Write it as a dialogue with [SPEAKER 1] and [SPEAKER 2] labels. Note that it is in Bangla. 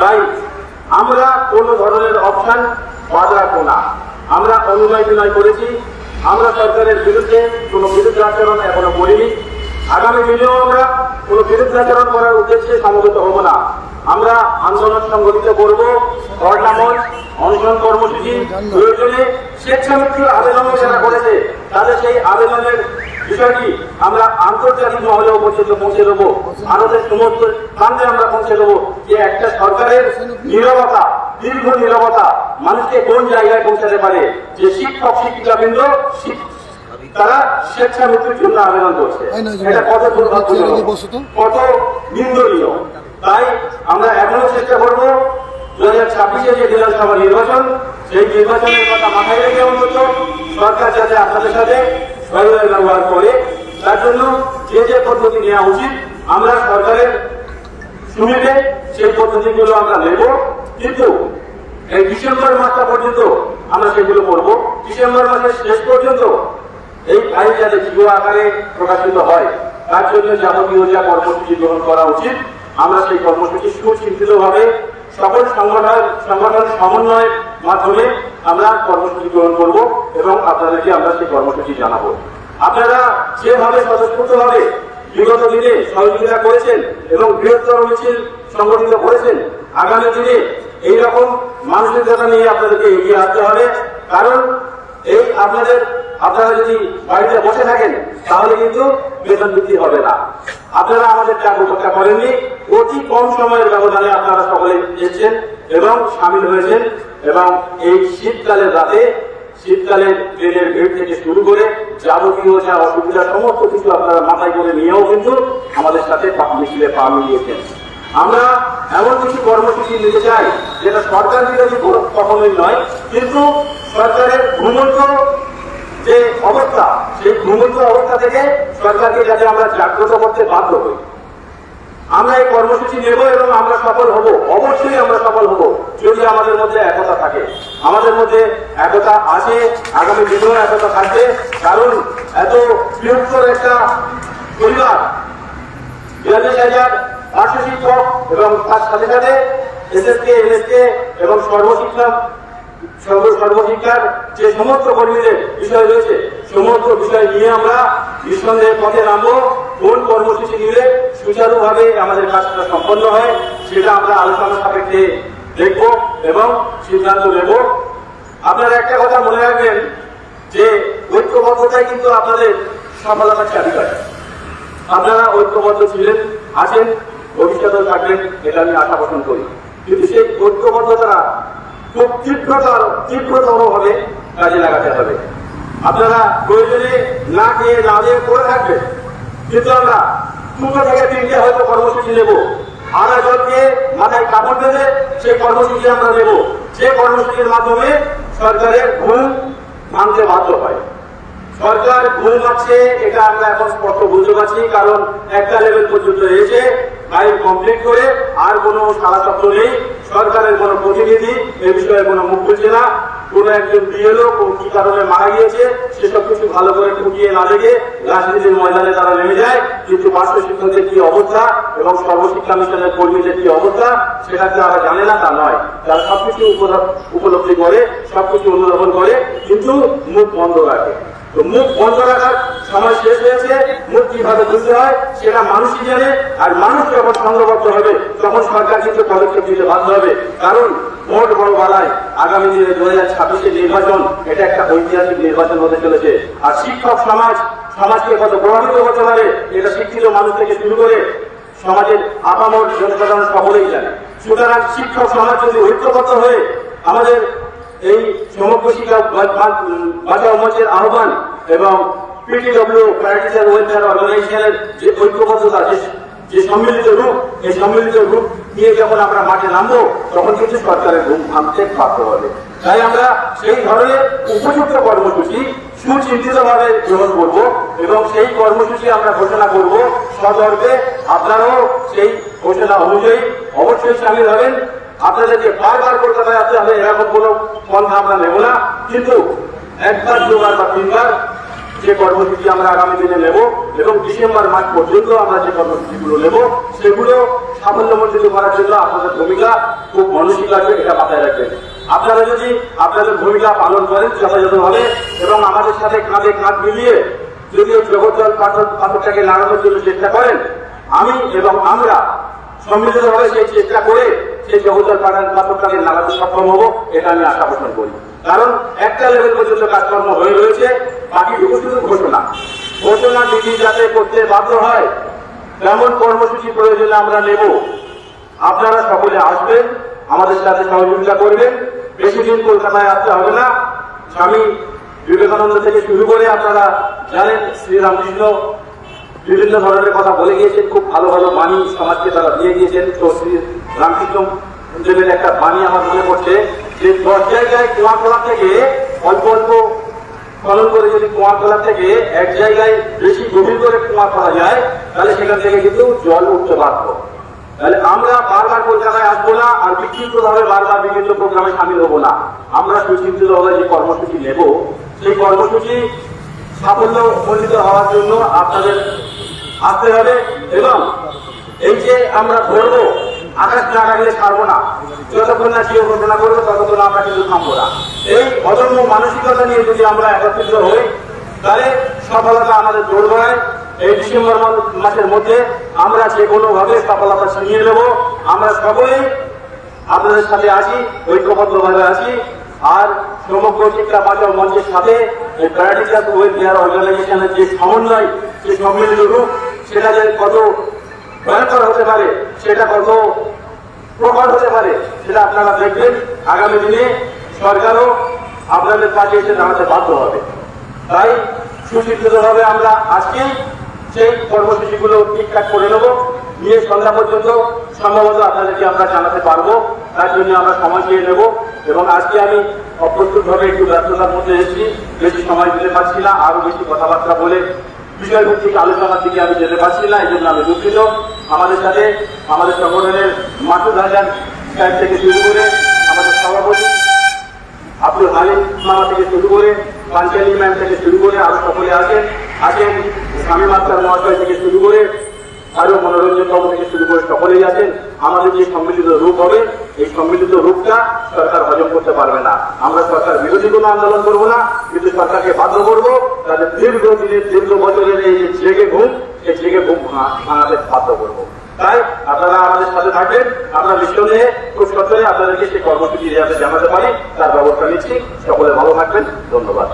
[SPEAKER 1] তাই আমরা কোনো ধরনের অপশন বাদ রাখব না। আমরা অনুনয় বিনয় করেছি। আমরা সরকারের বিরুদ্ধে কোনো বিরুদ্ধাচরণ এখনও করিনি। আগামী দিনেও আমরা কোনো বিরুদ্ধ আচরণ করার উদ্দেশ্যে সমবেত হব না। আমরা আন্দোলন সংগঠিত করব। ধর্ণামঞ্চ অনশন কর্মসূচি প্রয়োজনে স্বেচ্ছামৃত্যুর আবেদনও যারা করেছে। তাদের সেই আবেদনের বিষয়টি আমরা আন্তর্জাতিক মহলেও পর্যন্ত পৌঁছে দেবো। ভারতের সমস্ত প্রান্তে আমরা পৌঁছে দেবো যে একটা সরকারের নিরবতা দীর্ঘ নিরবতা মানুষকে কোন জায়গায় পৌঁছাতে পারে? যে শিক্ষক শিক্ষিকাবৃন্দ শিক- তারা স্বেচ্ছা মৃত্যুর জন্য আবেদন করছে। এটা কত দুর্ভাগ্যজনক। কত নিন্দনীয়। তাই আমরা এখনও চেষ্টা করব দু হাজার ছাব্বিশে যে বিধানসভা নির্বাচন সেই নির্বাচনের কথা মাথায় রেখে অন্তত সরকার যাতে আপনাদের সাথে সহায়তা ব্যবহার করে, তার জন্য যে যে পদ্ধতি নেওয়া উচিত, আমরা সরকারের সুবিধে সেই পদ্ধতিগুলো আমরা নেব। কিন্তু এই ডিসেম্বর মাসটা পর্যন্ত আমরা সেগুলো করব। ডিসেম্বর মাসের শেষ পর্যন্ত এই ফাইল যাতে জিও আকারে প্রকাশিত হয়, তার জন্য যাবতীয় যা কর্মসূচি গ্রহণ করা উচিত, আমরা সেই কর্মসূচি সুচিন্তিতভাবে সকল সংগঠন সংগঠন সমন্বয়ের মাধ্যমে আমরা কর্মসূচি গ্রহণ করব এবং আপনাদেরকে আমরা সেই কর্মসূচি জানাব। আপনারা যেভাবে স্বতঃস্ফূর্তভাবে বিগত দিনে সহযোগিতা করেছেন এবং বৃহত্তর মিছিল সংগঠিত করেছেন, আগামী দিনে এই রকম মানসিকতা নিয়ে আপনাদেরকে এগিয়ে আসতে হবে। কারণ এই আপনাদের, আপনারা যদি বাড়িতে বসে থাকেন, তাহলে কিন্তু বেতন বৃদ্ধি হবে না। আপনারা আমাদের চাপ উপেক্ষা করেননি। অতি কম সময়ের ব্যবধানে আপনারা সকলে এসেছেন এবং সামিল হয়েছেন এবং এই শীতকালের রাতে শীতকালে ট্রেনের ভিড় থেকে শুরু করে যাবতীয় যা অসুবিধা, সমস্ত কিছু আপনারা মাথায় করে নিয়েও কিন্তু আমাদের সাথে মিছিলে পা মিলিয়েছেন। আমরা এমন কিছু কর্মসূচি নিতে চাই, যেটা সরকার বিরোধী কখনোই নয়, কিন্তু সরকারের যে অবস্থা। সেই ঘুমন্ত অবস্থা থেকে সরকারকে যাতে আমরা জাগ্রত করতে বাধ্য হই। আমরা এই কর্মসূচি নেব এবং আমরা সফল হব। অবশ্যই আমরা সফল হব যদি আমাদের মধ্যে একতা থাকে। আমাদের মধ্যে একতা আছে, আগামী দিনেও একতা থাকবে। কারণ এত বৃহত্তর একটা পরিবার বিয়াল্লিশ হাজার পার্শ্ব শিক্ষক এবং তার সাথে সাথে এসএসকে এনএসকে এবং সর্বশিক্ষা সর্ব, সর্বশিক্ষার যে সমস্ত কর্মীদের বিষয় রয়েছে সমস্ত বিষয় নিয়ে আমরা নিঃসন্দেহে পথে নামবো। কোন কর্মসূচি নিলে সুচারুভাবে আমাদের কাজটা সম্পন্ন হয়, সেটা আমরা আলোচনা সাপেক্ষে দেখব এবং সিদ্ধান্ত নেব। আপনারা একটা কথা মনে রাখবেন, যে ঐক্যবদ্ধতাই কিন্তু আপনাদের সফলতার চাবিকাঠি। আপনারা ঐক্যবদ্ধ ছিলেন, আছেন, ভবিষ্যতেও থাকবেন, এটা আমি আশা পোষণ করি। কিন্তু সেই ঐক্যবদ্ধতা খুব তীব্রতর তীব্রতর ভাবে কাজে লাগাতে হবে। আপনারা প্রয়োজনে না খেয়ে না দিয়ে করে থাকবেন। কিন্তু আমরা দুটো থেকে তিনটে হয়তো কর্মসূচি নেব। আড়াইজনকে মাথায় কাপড় দেবে সে কর্মসূচি আমরা নেব। যে কর্মসূচির মাধ্যমে সরকারের ঘুম ভাঙতে বাধ্য হয়। সরকার ঘুম আছে এটা আমরা এখন স্পষ্ট বুঝতে পারছি, কারণ একটা লেভেল পর্যন্ত এসে ফাইল কমপ্লিট করে আর কোনো সারা নেই। সরকারের কোনো প্রতিনিধি এ বিষয়ে কোনো মুখ খুলছে না। কোনো একজন বিএলও কি কারণে মারা গিয়েছে, সেসব কিছু ভালো করে খুঁটিয়ে না দেখে রাজনীতির ময়দানে তারা নেমে যায়। কিন্তু বাস্তব শিক্ষকদের কি অবস্থা এবং সর্বশিক্ষা মিশনের কর্মীদের কি অবস্থা, সেটা তারা জানে না তা নয়। তারা সবকিছু উপলব- উপলব্ধি করে, সবকিছু অনুধাবন করে, কিন্তু মুখ বন্ধ রাখে। তো মুখ বন্ধ রাখার সময় শেষ হয়েছে। মুখ কীভাবে খুলতে হয় সেটা মানুষই জানে। আর মানুষ যখন সংঘবদ্ধ হবে, তখন সরকার কিন্তু পদক্ষেপ দিতে বাধ্য হবে। কারণ ভোট বড় বালায় আগামী দিনে দু হাজার ছাব্বিশের নির্বাচন, এটা একটা ঐতিহাসিক নির্বাচন হতে চলেছে। আর শিক্ষক সমাজ, সমাজকে কত প্রভাবিত হতে পারে, এটা শিক্ষিত মানুষ থেকে শুরু করে সমাজের আপামর জনসাধারণ সকলেই জানে। সুতরাং শিক্ষক সমাজ যদি ঐক্যবদ্ধ হয়ে আমাদের এই সমগ্র মঞ্চের আহ্বান এবং যে ঐক্যবদ্ধতা, যে সম্মিলিত রূপ, এই সম্মিলিত রূপ নিয়ে যখন আমরা মাঠে নামবো, তখন কিন্তু সরকারের ঘুম ভাঙতে বাধ্য হবে। তাই আমরা সেই ধরনের উপযুক্ত কর্মসূচি সুচিন্তিত ভাবে গ্রহণ করব এবং সেই কর্মসূচি আমরা ঘোষণা করব সদর্পে। আপনারাও সেই ঘোষণা অনুযায়ী অবশ্যই সামিল হবেন। আপনাদেরকে বারবার করতে কলকাতায় আসতে আমি এরকম কোনো পন্থা আমরা নেব না। কিন্তু একবার, দুবার বা তিনবার যে কর্মসূচি আমরা আগামী দিনে নেব এবং ডিসেম্বর মাস পর্যন্ত আমরা যে কর্মসূচিগুলো নেব, সেগুলো সাফল্যমণ্ডিত করার জন্য আপনাদের ভূমিকা খুব মানসিক আছে এটা মাথায় রাখবেন। আপনারা যদি আপনাদের ভূমিকা পালন করেন যথাযথভাবে এবং আমাদের সাথে কাঁধে কাঁধ মিলিয়ে যদি এই জগৎজল পাথর পাথরটাকে লাগানোর জন্য চেষ্টা করেন, আমি এবং আমরা সম্মিলিতভাবে সেই চেষ্টা করে সেই জগতের পাঠান পাথরটাকে লাগাতে সক্ষম হব, এটা আমি আশা পোষণ করি। কারণ একটা লেভেল পর্যন্ত কাজকর্ম হয়ে রয়েছে, বাকিটুকু শুধু ঘোষণা। ঘোষণা বিধি যাতে করতে বাধ্য হয়, তেমন কর্মসূচি প্রয়োজনে আমরা নেব। আপনারা সকলে আসবেন, আমাদের সাথে সহযোগিতা করবেন। বেশি দিন কলকাতায় আসতে হবে না। স্বামী বিবেকানন্দ থেকে শুরু করে আপনারা জানেন, শ্রীরামকৃষ্ণ বিভিন্ন ধরনের কথা বলে গিয়েছেন, খুব ভালো ভালো বাণী সমাজকে তারা দিয়ে গিয়েছেন। তো শ্রী রামকৃষ্ণ একটা বাণী আমার মনে পড়ছে যে দশ জায়গায় কুয়া খোলা থেকে অল্প অল্প খনন করে যদি কুয়া খোলা থেকে এক জায়গায় বেশি গভীর করে কুয়া খোলা যায়, তাহলে সেখান থেকে কিন্তু জল উঠতে বাধ্য। তাহলে আমরা বারবার কলকাতায় আসব না আর বিক্ষিপ্ত ভাবে বারবার বিভিন্ন প্রোগ্রামে সামিল হব না। আমরা সুচিন্তিত ভাবে যে কর্মসূচি নেব, সেই কর্মসূচি সাফল্য মণ্ডিত হওয়ার জন্য আপনাদের আসতে হবে এবং এই যে আমরা ধরবো আকাশ না রাখলে ছাড়বো না। যতক্ষণ না কেউ ঘটনা করব, ততক্ষণ আমরা কিন্তু থামবো না। এই অদম্য মানসিকতা নিয়ে যদি আমরা একত্রিত হই, তাহলে সফলতা আমাদের দৌড় হয় এই ডিসেম্বর মাস- মাসের মধ্যে আমরা যে কোনো ভাবে সফলতা ছিনিয়ে নেব। আমরা সকলেই আপনাদের সাথে আছি, ঐক্যবদ্ধভাবে আছি। আর সমগ্র শিক্ষা বাঁচাও মঞ্চের সাথে এই প্যারাডিকাল ওয়েলফেয়ার অর্গানাইজেশনের যে সমন্বয়, যে সম্মিলিত রূপ সেটা যে কত ভয়ঙ্কর হতে পারে, সেটা কত প্রকট হতে পারে, সেটা আপনারা দেখবেন। আগামী দিনে সরকারও আপনাদের পাশে এসে দাঁড়াতে বাধ্য হবে। তাই সুশিক্ষিতভাবে আমরা আজকেই সেই কর্মসূচিগুলো ঠিকঠাক করে নেব। নিয়ে সন্ধ্যা পর্যন্ত সম্ভবত আপনাদেরকে আমরা জানাতে পারব। তার জন্য আমরা সময় চেয়ে নেব এবং আজকে আমি অপ্রস্তুতভাবে একটু ব্যস্ততার মধ্যে এসেছি। বেশি সময় দিতে পারছি না আরও বেশি কথাবার্তা বলে বিষয়ভিত্তিক আলোচনার দিকে আমি যেতে পারছি না, এই জন্য আমি দুঃখিত। আমাদের সাথে আমাদের সংগঠনের মাসুদ হাজার সাহেব থেকে শুরু করে আমাদের সভাপতি আব্দুল হালিম মামা থেকে শুরু করে, পাঞ্চালি ম্যাম থেকে শুরু করে, আরও সকলে আছেন। আছেন স্বামী মাস্টার মহাশয় থেকে শুরু করে, আরও মনোরঞ্জন বাবু থেকে শুরু করে সকলেই আছেন। আমাদের যে সম্মিলিত রূপ হবে, এই সম্মিলিত রূপটা সরকার হজম করতে পারবে না। আমরা সরকার বিরোধী কোনো আন্দোলন করব না, কিন্তু সরকারকে বাধ্য করব তাদের দীর্ঘ দিনের দীর্ঘ বছরের এই জেগে ঘুম, এই জেগে ঘুম ভাঙাতে বাধ্য করব। তাই আপনারা আমাদের সাথে থাকবেন, আমরা মিশনে খুব সত্তরে আপনাদেরকে সেই কর্মসূচি জানাতে পারি, তার ব্যবস্থা নিচ্ছি। সকলে ভালো থাকবেন, ধন্যবাদ।